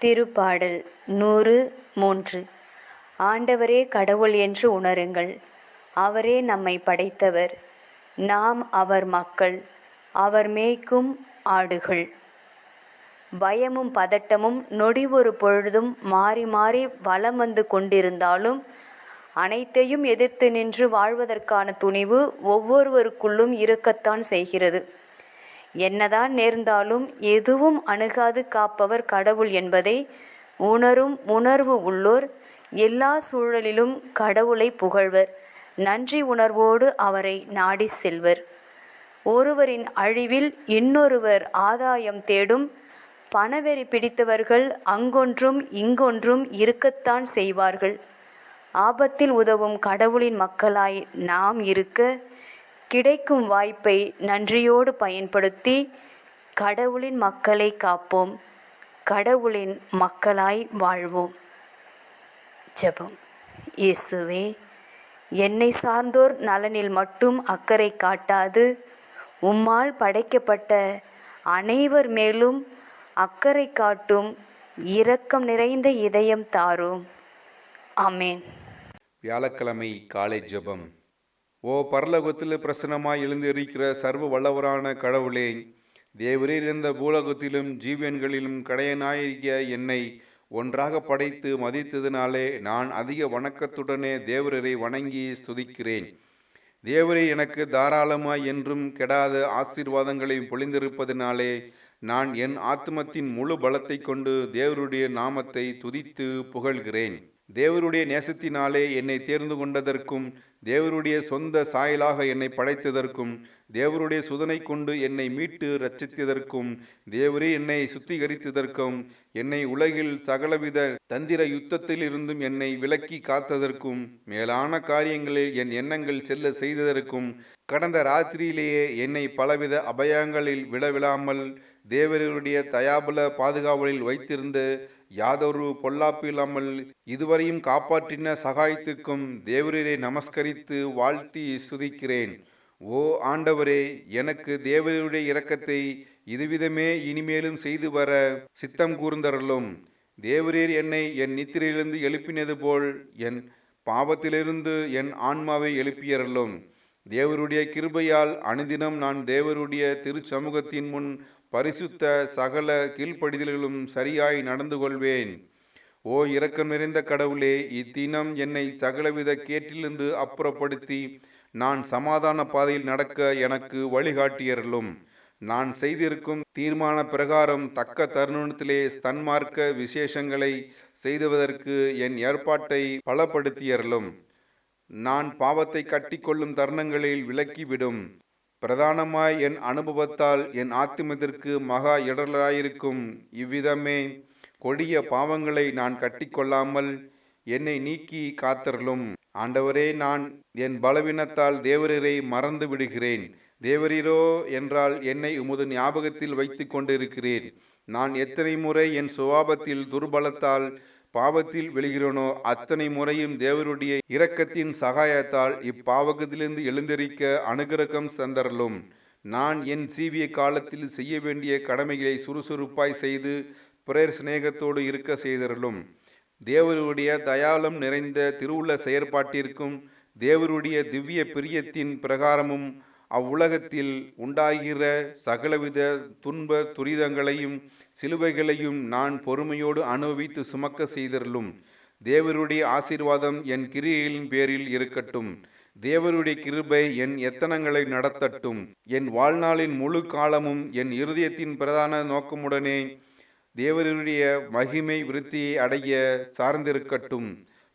திருப்பாடல் நூறு மூன்று. ஆண்டவரே கடவுள் என்று உணருங்கள். அவரே நம்மை படைத்தவர். நாம் அவர் மக்கள். அவர் மேய்க்கும் ஆடுகள். பயமும் பதட்டமும் நொடி ஒரு பொழுதும் மாறி மாறி வலம் வந்து கொண்டிருந்தாலும் அனைத்தையும் எதிர்த்து நின்று வாழ்வதற்கான துணிவு ஒவ்வொருவருக்குள்ளும் இருக்கத்தான் செய்கிறது. என்னதான் நேர்ந்தாலும் எதுவும் அணுகாது காப்பவர் கடவுள் என்பதை உணரும் உணர்வு உள்ளோர் எல்லா சூழலிலும் கடவுளை புகழ்வர். நன்றி உணர்வோடு அவரை நாடி செல்வர். ஒருவரின் அழிவில் இன்னொருவர் ஆதாயம் தேடும். பணவெறி பிடித்தவர்கள் அங்கொன்றும் இங்கொன்றும் இருக்கத்தான் செய்வார்கள். ஆபத்தில் உதவும் கடவுளின் மக்களாய் நாம் இருக்க கிடைக்கும் வாய்ப்பை நன்றியோடு பயன்படுத்தி கடவுளின் மக்களை காப்போம். கடவுளின் மக்களாய் வாழ்வோம். ஜெபம். இயேசுவே என்னை சார்ந்தோர் நலனில் மட்டும் அக்கறை காட்டாது. உம்மால் படைக்கப்பட்ட அனைவர் மேலும் அக்கறை காட்டும் இரக்கம் நிறைந்த இதயம் தாரும். அமேன் வியாழக்கிழமை காலை ஜெபம். ஓ பரலோகத்தில் பிரசன்னமாய் எழுந்திருக்கிற சர்வ வல்லவரான கடவுளே தேவரீர் இருந்த பூலோகத்திலும் ஜீவியன்களிலும் கடையனாயிருக்கிய என்னை ஒன்றாக படைத்து மதித்ததினாலே நான் அதிக வணக்கத்துடனே தேவரரை வணங்கி ஸ்துதிக்கிறேன். தேவரே எனக்கு தாராளமாய் என்றும் கெடாத ஆசீர்வாதங்களையும் பொழிந்திருப்பதினாலே நான் என் ஆத்மத்தின் முழு பலத்தை கொண்டு தேவருடைய நாமத்தை துதித்து புகழ்கிறேன். தேவருடைய நேசத்தினாலே என்னை தேர்ந்து கொண்டதற்கும் தேவருடைய சொந்த சாயலாக என்னை படைத்ததற்கும் தேவருடைய சுதனை கொண்டு என்னை மீட்டு ரட்சித்ததற்கும் தேவரே என்னை சுத்திகரித்ததற்கும் என்னை உலகில் சகலவித தந்திர யுத்தத்தில் இருந்தும் என்னை விலக்கி காத்ததற்கும் மேலான காரியங்களில் என் எண்ணங்கள் செல்ல செய்ததற்கும் கடந்த ராத்திரியிலேயே என்னை பலவித அபயங்களில் விழவிழாமல் தேவருடைய தயாபல பாதுகாவலில் வைத்திருந்து யாதொரு பொல்லாப்பு இல்லாமல் இதுவரையும் காப்பாற்றின சகாயத்திற்கும் தேவரீரை நமஸ்கரித்து வாழ்த்தி சுதிக்கிறேன் ஓ ஆண்டவரே எனக்கு தேவருடைய இரக்கத்தை இதுவிதமே இனிமேலும் செய்து வர சித்தம் கூர்ந்தருளும். தேவரீர் என்னை என் நித்திரையிலிருந்து எழுப்பினது போல் என் பாவத்திலிருந்து என் ஆன்மாவை எழுப்பியருளும். தேவருடைய கிருபையால் அனுதினம் நான் தேவருடைய திருச்சமூகத்தின் முன் பரிசுத்த சகல கீழ்ப்படிதல்களும் சரியாய் நடந்து கொள்வேன் ஓ இரக்கம் நிறைந்த கடவுளே இத்தினம் என்னை சகலவித கேட்டிலிருந்து அப்புறப்படுத்தி நான் சமாதான பாதையில் நடக்க எனக்கு வழிகாட்டியர்களும் நான் செய்திருக்கும் தீர்மான பிரகாரம் தக்க தருணத்திலே ஸ்தன்மார்க்க விசேஷங்களை செய்துவதற்கு என் ஏற்பாட்டை பலப்படுத்தியருளும். நான் பாவத்தை கட்டிக்கொள்ளும் தருணங்களில் விலக்கிவிடும். பிரதானமாய் என் அனுபவத்தால் என் ஆத்திமத்திற்கு மகா இடர்களாயிருக்கும் இவ்விதமே கொடிய பாவங்களை நான் கட்டிக்கொள்ளாமல் என்னை நீக்கி காத்தருளும். ஆண்டவரே நான் என் பலவீனத்தால் தேவரரை மறந்து விடுகிறேன் தேவரீரோ என்றால் என்னை உமது ஞாபகத்தில் வைத்து கொண்டிருக்கிறேன். நான் எத்தனை முறை என் சுவாபத்தில் துர்பலத்தால் பாவத்தில் விழுகிறோனோ அத்தனை முறையும் தேவருடைய இரக்கத்தின் சகாயத்தால் இப்பாவகத்திலிருந்து எழுந்திருக்க அனுகிரகம் தந்தரலும். நான் என் சீவிய காலத்தில் செய்ய வேண்டிய கடமைகளை சுறுசுறுப்பாய் செய்து பிரேர் சிநேகத்தோடு இருக்க செய்தரலும். தேவருடைய தயாளம் நிறைந்த திருவுள்ள செயற்பாட்டிற்கும் தேவருடைய திவ்ய பிரியத்தின் பிரகாரமும் அவ்வுலகத்தில் உண்டாகிற சகலவித துன்ப துரிதங்களையும் சிலுவைகளையும் நான் பொறுமையோடு அனுபவித்து சுமக்க செய்தருளும். தேவருடைய ஆசீர்வாதம் என் கிரியைகளின் பேரில் இருக்கட்டும். தேவருடைய கிருபை என் எத்தனங்களை நடத்தட்டும். என் வாழ்நாளின் முழு காலமும் என் இருதயத்தின் பிரதான நோக்கமுடனே தேவருடைய மகிமை விருத்தியை அடைய சார்ந்திருக்கட்டும்.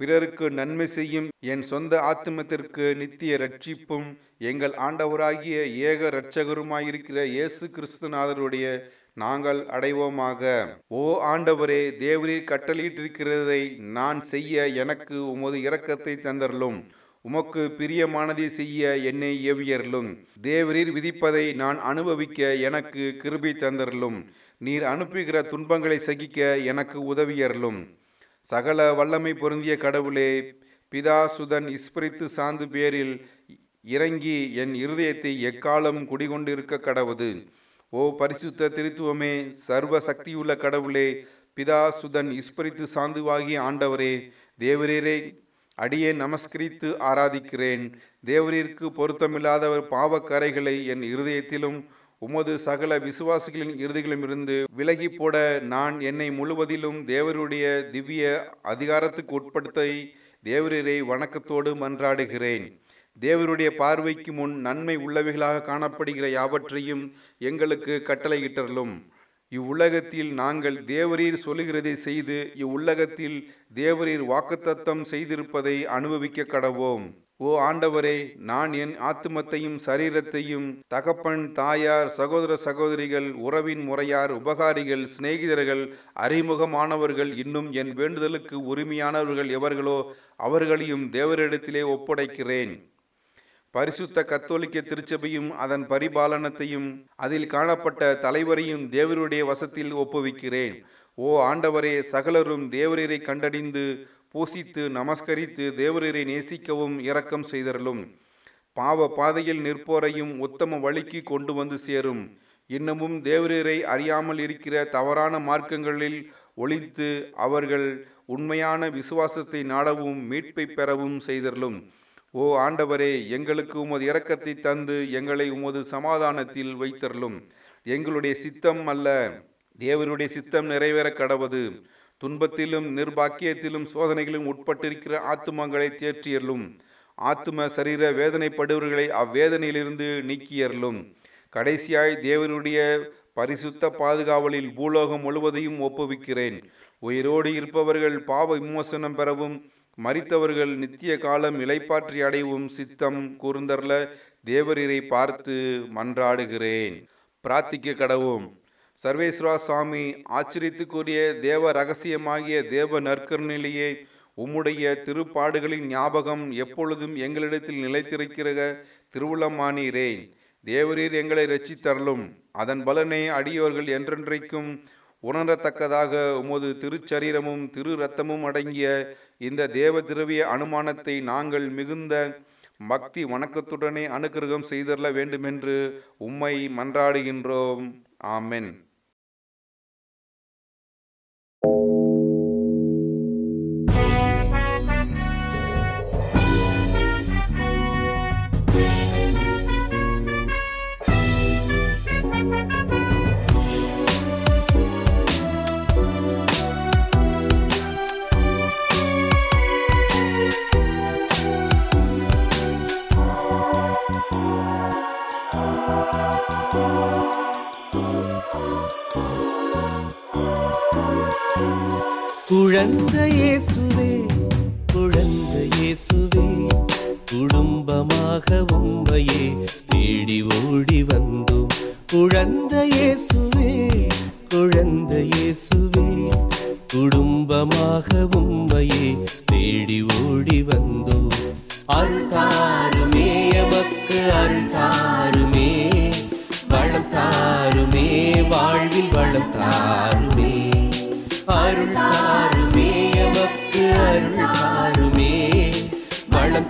பிறருக்கு நன்மை செய்யும் என் சொந்த ஆத்மத்திற்கு நித்திய ரட்சிப்பும் எங்கள் ஆண்டவராகிய ஏக இரட்சகருமாயிருக்கிற இயேசு கிறிஸ்துநாதருடைய நாங்கள் அடைவோமாக. ஓ ஆண்டவரே தேவரீர் கட்டளையிட்டிருக்கிறதை நான் செய்ய எனக்கு உமது இரக்கத்தை தந்தரலும் உமக்கு பிரியமானதை செய்ய என்னை ஏவியரலும் தேவரீர் விதிப்பதை நான் அனுபவிக்க எனக்கு கிருபை தந்தரலும் நீர் அனுப்புகிற துன்பங்களை சகிக்க எனக்கு உதவியரலும் சகல வல்லமை பொருந்திய கடவுளே பிதா சுதன் இஸ்பிரித்து சாந்து பேரில் இறங்கி என் இருதயத்தை எக்காலம் குடிகொண்டிருக்க கடவுது. ஓ பரிசுத்த திருத்துவமே சர்வ சக்தியுள்ள கடவுளே பிதா சுதன் இஸ்பரித்து சாந்துவாகிய ஆண்டவரே தேவரீரே அடியே நமஸ்கரித்து ஆராதிக்கிறேன். தேவரீருக்கு பொருத்தமில்லாதவர் பாவக்கரைகளை என் இருதயத்திலும் உமது சகல விசுவாசிகளின் இறுதிகளும் இருந்து விலகி போட நான் என்னை முழுவதிலும் தேவருடைய திவ்ய அதிகாரத்துக்கு உட்படுத்த தேவரீரை வணக்கத்தோடு மன்றாடுகிறேன். தேவருடைய பார்வைக்கு முன் நன்மை உள்ளவைகளாக காணப்படுகிற யாவற்றையும் எங்களுக்கு கட்டளையிட்டரலும் இவ்வுலகத்தில் நாங்கள் தேவரீர் சொல்லுகிறதை செய்து இவ்வுலகத்தில் தேவரீர் வாக்குத்தத்தம் செய்திருப்பதை அனுபவிக்க கடவோம். ஓ ஆண்டவரே நான் என் ஆத்துமத்தையும் சரீரத்தையும் தகப்பன் தாயார் சகோதர சகோதரிகள் உறவின் முறையார் உபகாரிகள் சிநேகிதர்கள் அறிமுகமானவர்கள் இன்னும் என் வேண்டுதலுக்கு உரிமையானவர்கள் எவர்களோ அவர்களையும் தேவரிடத்திலே ஒப்படைக்கிறேன். பரிசுத்த கத்தோலிக்க திருச்சபையும் அதன் பரிபாலனத்தையும் அதில் காணப்பட்ட தலைவரையும் தேவருடைய வசத்தில் ஒப்புவிக்கிறேன். ஓ ஆண்டவரே சகலரும் தேவரீரை கண்டடிந்து பூசித்து நமஸ்கரித்து தேவரீரை நேசிக்கவும் இரக்கம் செய்தரலும் பாவ பாதையில் நிற்போரையும் உத்தம வழிக்கு கொண்டு வந்து சேரும். இன்னமும் தேவரீரை அறியாமல் இருக்கிற தவறான மார்க்கங்களில் ஒழித்து அவர்கள் உண்மையான விசுவாசத்தை நாடவும் மீட்பை பெறவும் செய்தரலும் ஓ ஆண்டவரே எங்களுக்கு உமது இரக்கத்தை தந்து எங்களை உமது சமாதானத்தில் வைத்தரலும் எங்களுடைய சித்தம் அல்ல தேவருடைய சித்தம் நிறைவேற கடவது. துன்பத்திலும் நிர்பாக்கியத்திலும் சோதனைகளிலும் உட்பட்டிருக்கிற ஆத்துமங்களை தேற்றியருளும். ஆத்தும சரீர வேதனைப்படுவர்களை அவ்வேதனையிலிருந்து நீக்கியருளும். கடைசியாய் தேவருடைய பரிசுத்த பாதுகாவலில் பூலோகம் முழுவதையும் ஒப்புவிக்கிறேன். உயிரோடு இருப்பவர்கள் பாவ விமோசனம் பெறவும் மறித்தவர்கள் நித்திய காலம் இலைப்பாற்றி அடைவும் சித்தம் கூர்ந்தர்ல தேவரீரை பார்த்து மன்றாடுகிறேன். பிரார்த்திக்க கடவும் சர்வேஸ்வரா சுவாமி ஆச்சரியத்துக்குரிய தேவ ரகசியமாகிய தேவ நற்கருணிலேயே உம்முடைய திருப்பாடுகளின் ஞாபகம் எப்பொழுதும் எங்களிடத்தில் நிலைத்திருக்கிற திருவுளமானீரே. தேவரீர் எங்களை ரச்சித்தரலும் அதன் பலனை அடியோர்கள் என்றென்றைக்கும் உணரத்தக்கதாக உமது திருச்சரீரமும் திரு ரத்தமும் அடங்கிய இந்த தேவ திரவிய அனுமானத்தை நாங்கள் மிகுந்த பக்தி வணக்கத்துடனே அனுகிரகம் செய்தரல வேண்டுமென்று உம்மை மன்றாடுகின்றோம். ஆமென். குழந்தை இயேசுவே குழந்தை இயேசுவே குடும்பமாக உண்மையே தேடி ஓடி வந்தோம். குழந்தையே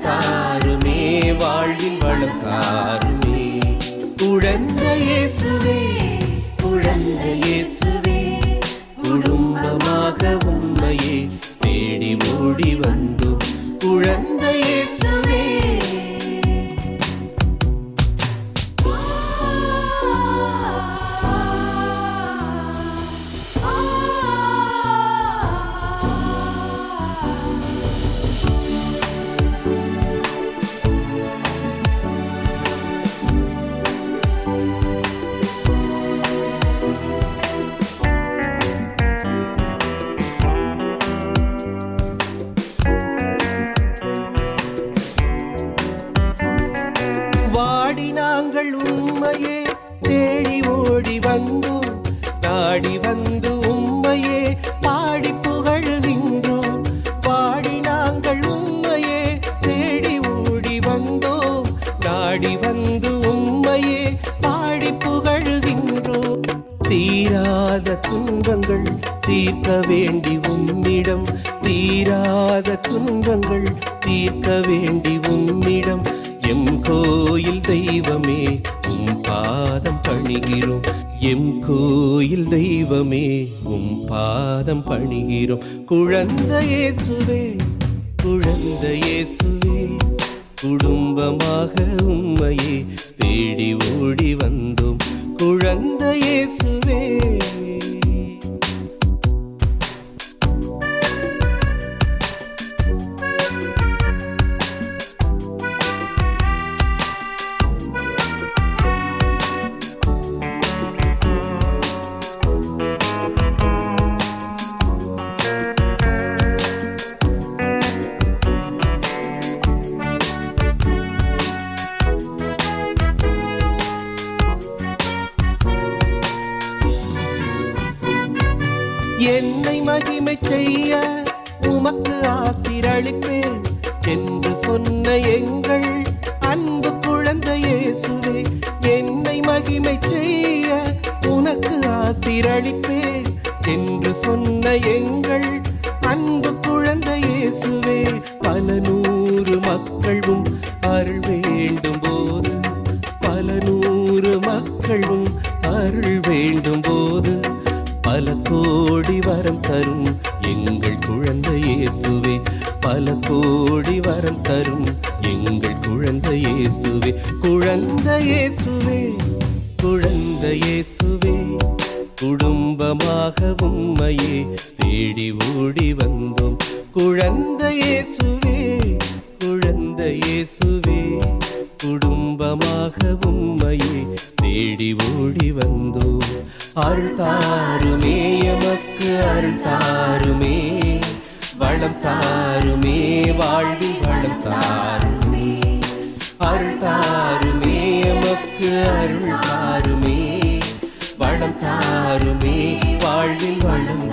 தாருமே வாழ்வில் வளம் தாரும் துன்பங்கள் தீர்க்க வேண்டி உன்னிடம் தீராத துன்பங்கள் தீர்க்க வேண்டி உன்னிடம் எம் கோயில் தெய்வமே உம் பாதம் பணிகிறோம். எம் கோயில் தெய்வமே உம் பாதம் பணிகிறோம். குழந்தையே சுவே குழந்தையே சுவே குடும்பமாக உம்மையே தேடி ஓடி வந்தோம். குழந்தையே சுவே என்னை மகிமை செய்ய உமக்கு ஆசிரளிப்பேன் என்று சொன்ன எங்கள் அன்பு குழந்தையே சுவே என்னை மகிமை செய்ய உனக்கு ஆசிரளிப்பேன் என்று சொன்ன எங்கள் அன்பு குழந்தையே சுவே பல நூறு மக்களும் அருள் வேண்டும். தரும். எங்கள் குழந்தை இயேசுவே பல கோடி வரம் தரும். எங்கள் குழந்தை இயேசுவே குழந்தை இயேசுவே குழந்தை இயேசுவே. குடும்பமாக உம்மையே தேடி ஓடி வந்தோம். குழந்தை இயேசுவே குழந்தை இயேசுவே. குடும்பமாக உம்மையே தேடி ஓடி வந்தோம். அருள்தான் அருள் தாருமே வளம் தாருமே வாழ்வில் வளம் தாருமே. அருள் தாருமே எமக்கு அருள் தாருமே வளம் தாருமே வாழ்வில் வளம்